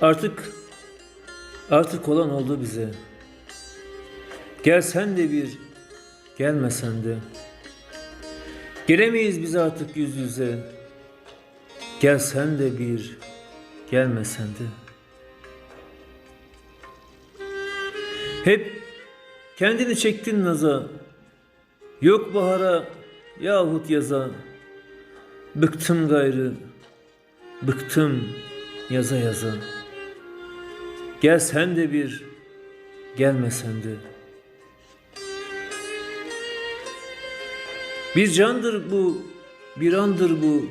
Artık artık olan oldu bize. Gelsen de bir, gelmesen de. Gelemeyiz biz artık yüz yüze. Gelsen de bir, gelmesen de. Hep kendini çektin naza. Yok bahara yahut yaza. Bıktım gayrı, bıktım yaza yaza. Gel sen de bir, gelmesen de. Bir candır bu, bir andır bu.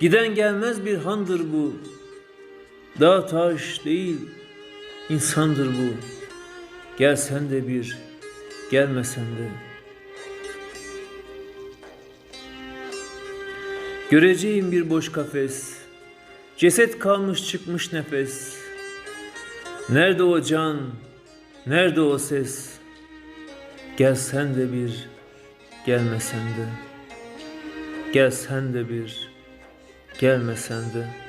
Giden gelmez bir handır bu. Dağ taş değil, insandır bu. Gel sen de bir, gelmesen de. Göreceğim bir boş kafes. Ceset kalmış çıkmış nefes. Nerede o can? Nerede o ses? Gel sen de bir, gelmesen de. Gel sen de bir, gelmesen de.